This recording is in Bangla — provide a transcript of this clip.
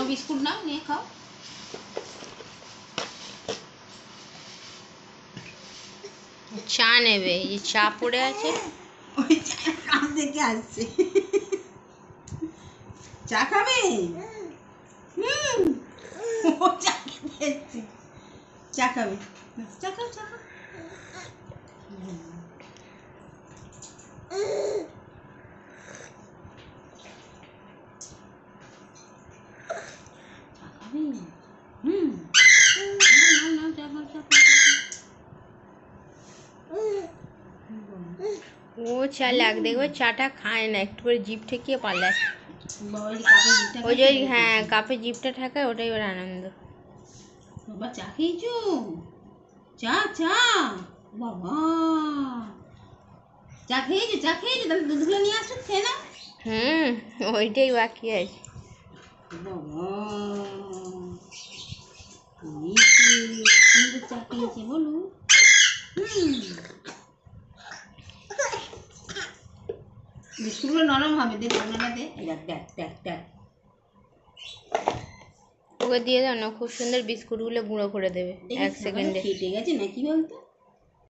নাও বিস্কুট নাও নিয়ে খাও চা নেবে এই যে চা পড়ে আছে ওই চায়ের কাজ দেখে আসছে চা খাবে হুম ও চা খেতে এসছে চা খাবে চা খাও চা খাও চা খাবে হুম নাও, নাও, নাও, চা খাও, চা খাও, চা খাও। ও চা লাগ দেখবে চাটা খায় না একটু করে জিভ ঠেকিয়ে পালায় ওই যে? হ্যাঁ কাপে জিভটা ঠাকায় ওটাই ওর আনন্দ। বাবা চা খেয়েছো? চা চা? বাবা। চা খেয়েছো চা খেয়েছো? তাহলে দুধগুলো নিয়ে আসো খেয়ে না হুম ওইটাই বাকি আছে। বাবা। সুন্দর চা খেয়েছে বলো বিস্কুটগুলো নরম হবে দে ঠান্ডাটা দে। এই দেখ দেখ দেখ দেখ। ওকে দিয়ে দাও না খুব সুন্দর বিস্কুটগুলো গুঁড়ো করে দেবে এক না, সেকেন্ডে। কেটে গেছে নাকি বলতো?